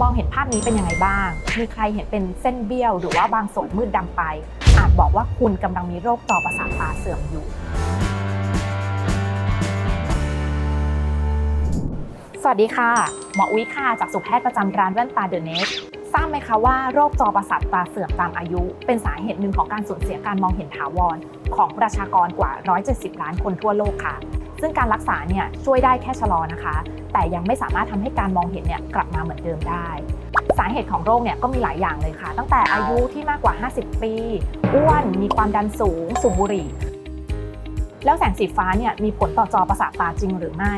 มองเห็นภาพนี้เป็นยังไงบ้าง มีใครเห็นเป็นเส้นเบี้ยว หรือว่าบางส่วนมืดดำไป อาจบอกว่าคุณกำลังมีโรคจอประสาทตาเสื่อมอยู่ สวัสดีค่ะ หมออุ้ยค่ะจากสุแพทย์ประจำร้านแว่นตาเดอะเนสทราบไหมคะว่าโรคจอประสาทตาเสื่อมตามอายุ เป็นสาเหตุหนึ่งของการสูญเสียการมองเห็นถาวร ของประชากรกว่า 170 ล้านคนทั่วโลกค่ะ ซึ่งการรักษาเนี่ยช่วยได้แค่ชะลอนะคะ แต่ยังไม่สามารถทำให้การมองเห็นเนี่ยกลับมาเหมือนเดิมได้ สาเหตุของโรคเนี่ยก็มีหลายอย่างเลยค่ะ ตั้งแต่อายุที่มากกว่า 50 ปี อ้วน มีความดันสูง สูบบุหรี่ แล้วแสงสีฟ้าเนี่ยมีผลต่อจอประสาทตาจริงหรือไม่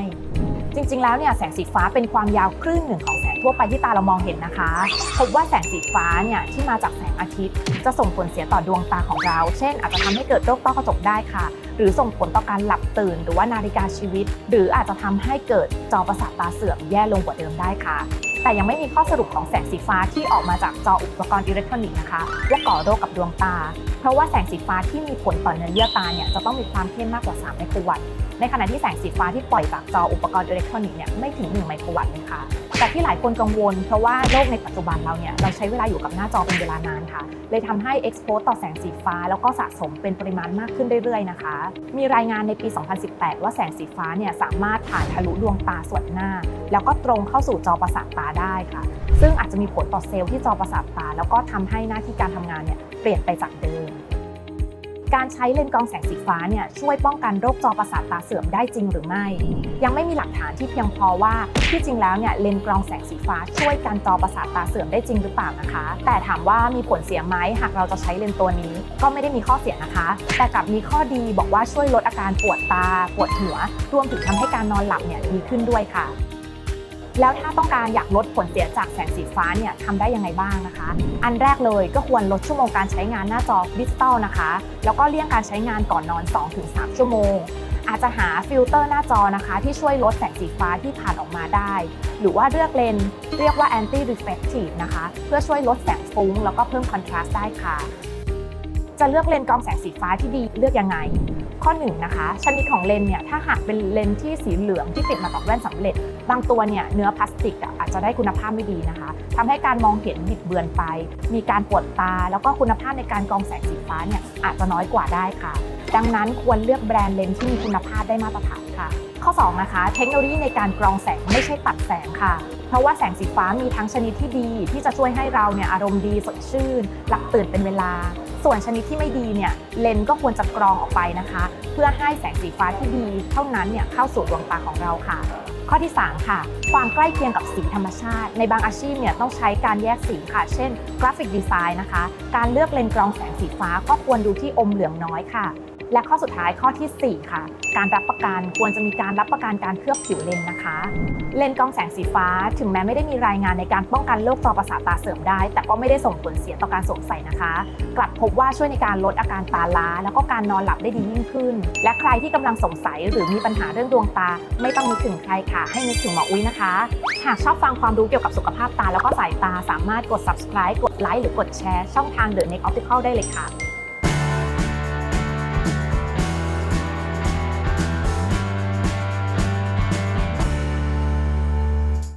จริง ๆ แล้วเนี่ยแสงสีฟ้าเป็นความยาวครึ่งหนึ่งของแสง ทั่วไปที่ตาเรามองเห็นนะคะ พบว่าแสงสีฟ้าเนี่ยที่มาจากแสงอาทิตย์ จะส่งผลเสียต่อดวงตาของเรา เช่น อาจจะทำให้เกิดโรคต้อกระจกได้ค่ะ หรือส่งผลต่อการหลับตื่น หรือว่านาฬิกาชีวิต หรืออาจจะทำให้เกิดจอประสาทตาเสื่อมแย่ลงกว่าเดิมได้ค่ะ แต่ยังไม่มีข้อสรุปของแสงสีฟ้าที่ออกมาจากจออุปกรณ์อิเล็กทรอนิกส์นะคะ ว่าก่อโรคกับดวงตา เพราะว่าแสงสีฟ้าที่มีผลต่อเนื้อเยื่อตาเนี่ยจะต้องมีความเข้มมากกว่า 3 ไมโครวัตต์ ในขณะที่แสงสีฟ้าที่ปล่อยจากจออุปกรณ์อิเล็กทรอนิกส์เนี่ยไม่ถึง 1 ไมโครวัตต์เลยค่ะ แต่ที่หลายคนกังวล เพราะว่าโลกในปัจจุบันเราเนี่ยเราใช้เวลาอยู่กับหน้าจอเป็นเวลานานค่ะ เลยทำให้ expose ต่อแสงสีฟ้า แล้วก็สะสมเป็นปริมาณมากขึ้นเรื่อยๆนะคะ มีรายงานในปี 2018 ว่าแสงสีฟ้าเนี่ยสามารถผ่านทะลุดวงตาส่วนหน้า แล้วก็ตรงเข้าสู่จอประสาทตาได้ค่ะ ซึ่งอาจจะมีผลต่อเซลล์ที่จอประสาทตา แล้วก็ทำให้หน้าที่การทำงานเนี่ยเปลี่ยนไปจากเดิม การใช้เลนส์กองแสงสีฟ้าเนี่ยช่วยป้องกันโรคจอประสาทตาเสื่อมได้จริงหรือไม่ ยังไม่มีหลักฐานที่เพียงพอว่าที่จริงแล้วเนี่ยเลนส์กรองแสงสีฟ้าช่วยกันจอประสาทตาเสื่อมได้จริงหรือเปล่านะคะ แต่ถามว่ามีผลเสียไหมหากเราจะใช้เลนส์ตัวนี้ ก็ไม่ได้มีข้อเสียนะคะ แต่กลับมีข้อดีบอกว่าช่วยลดอาการปวดตา ปวดหัว รวมถึงทำให้การนอนหลับเนี่ยดีขึ้นด้วยค่ะ แล้วถ้าต้องการอยากลดผลเสียจากแสงสีฟ้าเนี่ยทำได้ยังไงบ้างนะคะ อันแรกเลยก็ควรลดชั่วโมงการใช้งานหน้าจอดิจิตอลนะคะ แล้วก็เลี่ยงการใช้งานก่อนนอน 2-3 ชั่วโมง อาจจะหาฟิลเตอร์หน้าจอนะคะ ที่ช่วยลดแสงสีฟ้าที่ผ่านออกมาได้ หรือว่าเลือกเลนส์เรียกว่า anti reflective นะคะ เพื่อช่วยลดแสงฟุ้ง แล้วก็เพิ่มคอนทราสต์ได้ค่ะ จะเลือกเลนส์กรองแสงสีฟ้าที่ดีเลือกยังไง ข้อ1นงนะคะชนิดของเลนส์เนี่ยถ้าหากเป็นเลนส์ที่สีเหลืองที่ติดมากับแว่นสำเร็จ บางตัวเนี่ยเนื้อพลาสติกอะอาจจะได้คุณภาพไม่ดีนะคะทำให้การมองเห็นบิดเบือนไป มีการปวดตา แล้วก็คุณภาพในการกรองแสงสีฟ้าเนี่ยอาจจะน้อยกว่าได้ค่ะ ดังนั้นควรเลือกแบรนด์เลนส์ที่มีคุณภาพได้มาตรฐานค่ะ ข้อ 2 นะคะ เทคโนโลยีในการกรองแสงไม่ใช่ตัดแสงค่ะ เพราะว่าแสงสีฟ้ามีทั้งชนิดที่ดี ที่จะช่วยให้เราเนี่ยอารมณ์ดีสดชื่น หลับตื่นเป็นเวลา ส่วนชนิดที่ไม่ดีเนี่ยเลนก็ควรจะกรองออกไปนะคะ เพื่อให้แสงสีฟ้าที่ดี เท่านั้นเนี่ยเข้าสู่ดวงตาของเราค่ะ ข้อที่ 3 ค่ะ ความใกล้เคียงกับสีธรรมชาติ ในบางอาชีพเนี่ยต้องใช้การแยกสีค่ะ เช่นกราฟิกดีไซน์นะคะ การเลือกเลนกรองแสงสีฟ้าก็ควรดูที่อมเหลืองน้อยค่ะ และข้อสุดท้ายข้อทีสี่ 4 ค่ะ การรับประกันควรจะมีการรับประกันการเคลือบผิวเลนนะคะ เลนกองแสงสีฟ้า ถึงแม้ไม่ได้มีรายงานในการป้องกันโรคจอประสาทตาเสื่อมได้ แต่ก็ไม่ได้ส่งผลเสียต่อการสวมใส่นะคะ กลับพบว่าช่วยในการลดอาการตาล้า แล้วก็การนอนหลับได้ดียิ่งขึ้น และใครที่กำลังสงสัยหรือมีปัญหาเรื่องดวงตา ไม่ต้องนึกถึงใครค่ะ ให้นึกถึงหมออุ้ยนะคะ หากชอบฟังความรู้เกี่ยวกับสุขภาพตาแล้วก็สายตาสามารถกด subscribe กดไลค์หรือกดแชร์ช่องทาง The Next Optical ได้เลยค่ะ